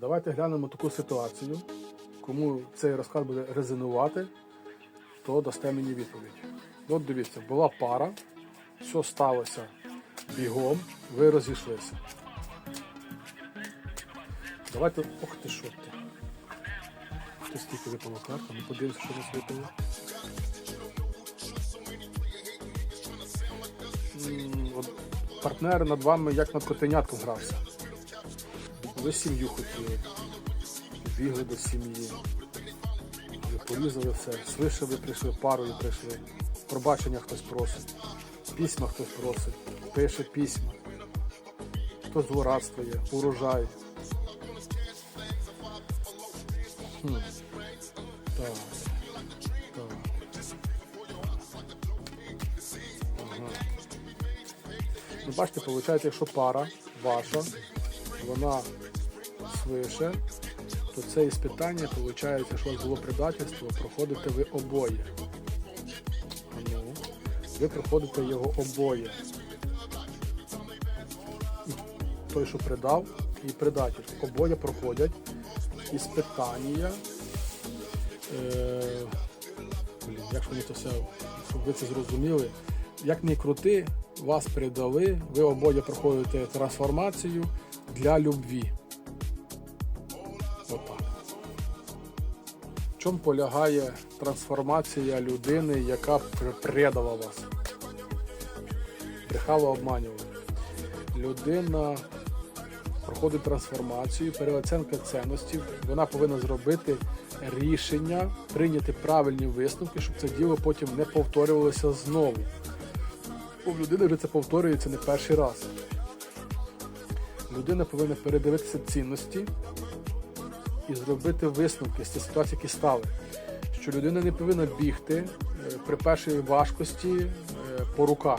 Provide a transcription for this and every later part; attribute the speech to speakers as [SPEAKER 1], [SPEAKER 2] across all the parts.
[SPEAKER 1] Давайте глянемо таку ситуацію. Кому цей розклад буде резонувати, то дасте мені відповідь. От дивіться, була пара, все сталося бігом, ви розійшлися. Давайте. Ох ти що ти. Ти скільки випало карта, ну подивимося, що нас випало. Партнер над вами як над котенятком грався. Ви сім'ю хотіли, бігли до сім'ї. Ви порізали все. Свише ви прийшли, парою прийшли. Пробачення хтось просить, письма хтось просить, пише письма. Хтось злорадствує, урожай. Хм. Так. Так. Ага. Ну, бачите, виходить, якщо пара ваша, вона свише, то це іспитання, виходить, що вас було предательство, проходите ви обоє. Ну, ви проходите його обоє. І той, що предав, і предатель. Обоє проходять іспитання. Е, блін, як ж мені все, щоб ви це зрозуміли. Як не крути, вас предали, ви обоє проходите трансформацію для любві. Отак. В чому полягає трансформація людини, яка предала вас? Брехала, обманювала. Людина проходить трансформацію, переоценка цінностей. Вона повинна зробити рішення, прийняти правильні висновки, щоб це діло потім не повторювалося знову. В людини вже це повторюється не перший раз. Людина повинна передивитися цінності і зробити висновки з цієї ситуації, які стали. Що людина не повинна бігти е, при першій важкості е, по руках.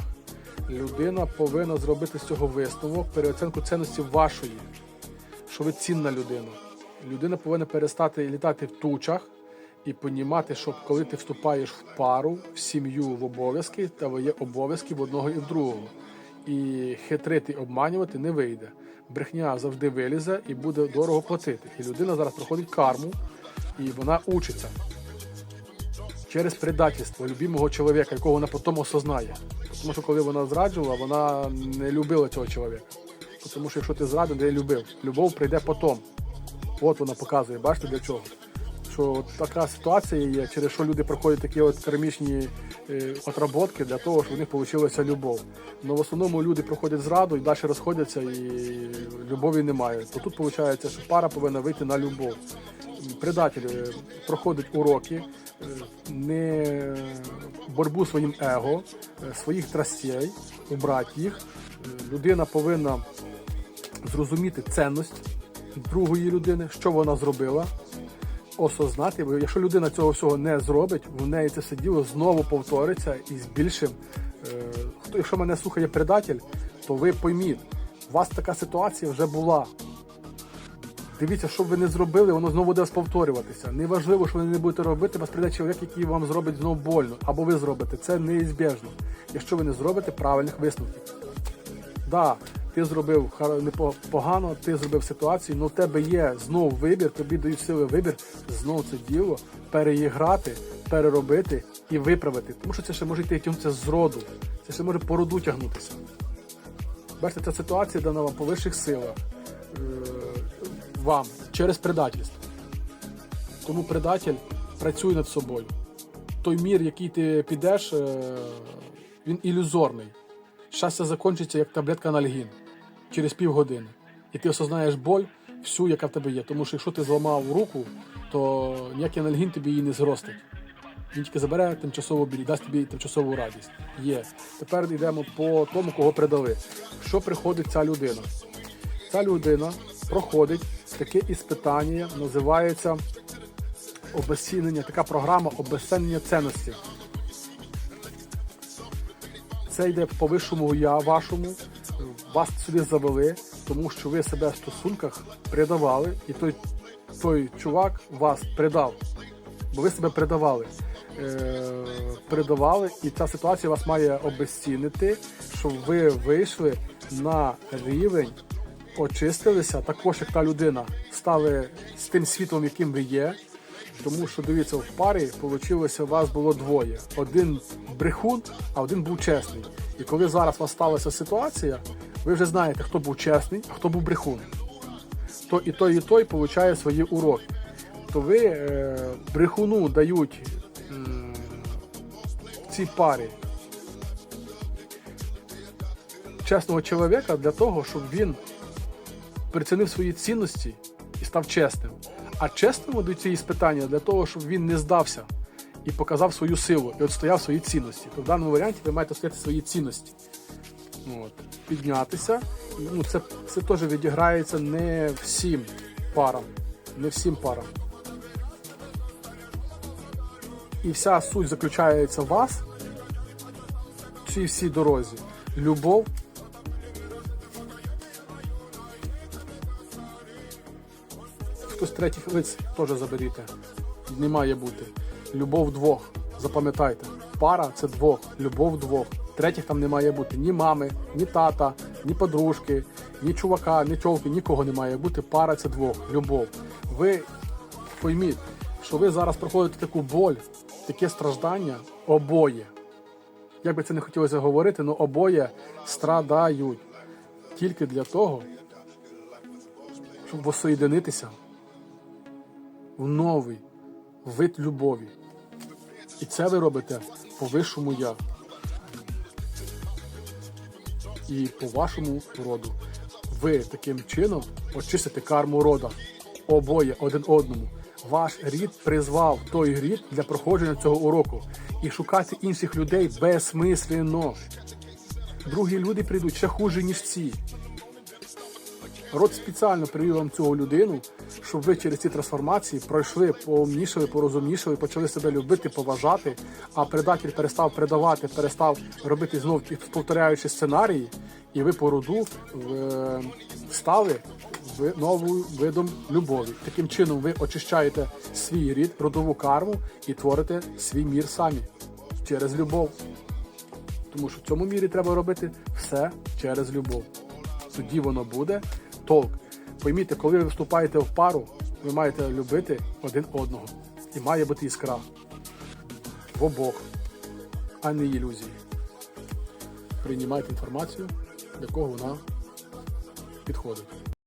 [SPEAKER 1] Людина повинна зробити з цього висновок, переоценку цінності вашої, що ви цінна людина. Людина повинна перестати літати в тучах і понімати, що коли ти вступаєш в пару, в сім'ю, в обов'язки, то є обов'язки в одного і в другого. І хитрити, обманювати не вийде. Брехня завжди вилізе і буде дорого платити. І людина зараз проходить карму, і вона учиться через предательство любимого чоловіка, якого вона потім осознає. Тому що коли вона зраджувала, вона не любила цього чоловіка. Тому що якщо ти зрадив, не любив. Любов прийде потім. От вона показує, бачите для чого. Що така ситуація є, через що люди проходять такі от кармічні е, отработки для того, щоб у них вийшла любов. Но в основному люди проходять зраду і далі розходяться, і любові немає. То тут виходить, що пара повинна вийти на любов. Предатель е, проходить уроки, е, не боротьбу своїм его, своїх страстей, убрати їх. Людина повинна зрозуміти цінність другої людини, що вона зробила, осознати. Бо якщо людина цього всього не зробить, в неї це все діло знову повториться і з більшим. Е, хто, якщо мене слухає предатель, то ви пойміть, у вас така ситуація вже була. Дивіться, що б ви не зробили, воно знову буде повторюватися. Неважливо, що ви не будете робити, вас прийде чоловік, який вам зробить знову больно, або ви зробите. Це неізбіжно, якщо ви не зробите правильних висновків. Да, ти зробив хар- непо- погано, ти зробив ситуацію, але в тебе є знов вибір, тобі дають сили вибір знову це діло переіграти, переробити і виправити. Тому що це ще може йти тягнутися з роду, це ще може по роду тягнутися. Бачите, ця ситуація дана вам по вищих силах е, вам через предательство. Тому предатель працює над собою. Той мір, який ти підеш, е, він ілюзорний. Щастя закінчиться як таблетка анальгін через півгодини. І ти осознаєш боль всю, яка в тебе є. Тому що якщо ти зламав руку, то ніякий анальгін тобі її не зростить. Він тільки забере тимчасову біль, дасть тобі тимчасову радість. Є. Тепер йдемо по тому, кого придали. Що приходить ця людина? Ця людина проходить таке іспитання, називається обезцінення, така програма обезцінення цінності. Це йде по вищому я вашому. Вас сюди завели, тому що ви себе в стосунках предавали, і той, той чувак вас предав. Бо ви себе предавали. Е, предавали, і ця ситуація вас має обезцінити, щоб ви вийшли на рівень, очистилися, також як та людина, стали з тим світлом, яким ви є. Тому що дивіться, в парі у вас було двоє. Один брехун, а один був чесний. І коли зараз у вас сталася ситуація, ви вже знаєте, хто був чесний, а хто був брехун. То і той, і той получає свої уроки. То ви е, брехуну дають м, цій парі чесного чоловіка для того, щоб він прицінив свої цінності і став чесним. А чесному дають ці іспитання для того, щоб він не здався і показав свою силу і відстояв свої цінності. То в даному варіанті ви маєте стояти свої цінності. От. Піднятися. Ну, це, це теж відіграється не всім парам. Не всім парам. І вся суть заключається в вас, цій всій дорозі. Любов третіх лиць теж заберіте. Не має бути. Любов двох. Запам'ятайте. Пара це двох. Любов двох. Третіх там не має бути ні мами, ні тата, ні подружки, ні чувака, ні чолки, нікого не має бути. Пара це двох. Любов. Ви пойміть, що ви зараз проходите таку боль, таке страждання обоє. Як би це не хотілося говорити, але обоє страдають тільки для того, щоб воссоєдинитися в новий вид любові. І це ви робите по вищому я. І по вашому роду. Ви таким чином очистите карму рода. Обоє один одному. Ваш рід призвав той рід для проходження цього уроку. І шукати інших людей безсмислено. Другі люди прийдуть ще хуже, ніж ці. Род спеціально привів вам цю людину, щоб ви через ці трансформації пройшли, поумнішали, порозумнішали, почали себе любити, поважати, а предатель перестав предавати, перестав робити знов повторяючі сценарії, і ви по роду е, стали новим видом любові. Таким чином ви очищаєте свій рід, родову карму і творите свій мір самі через любов. Тому що в цьому мірі треба робити все через любов. Тоді воно буде толк. Пойміть, коли ви вступаєте в пару, ви маєте любити один одного. І має бути іскра в обох, а не ілюзії. Приймайте інформацію, до кого вона підходить.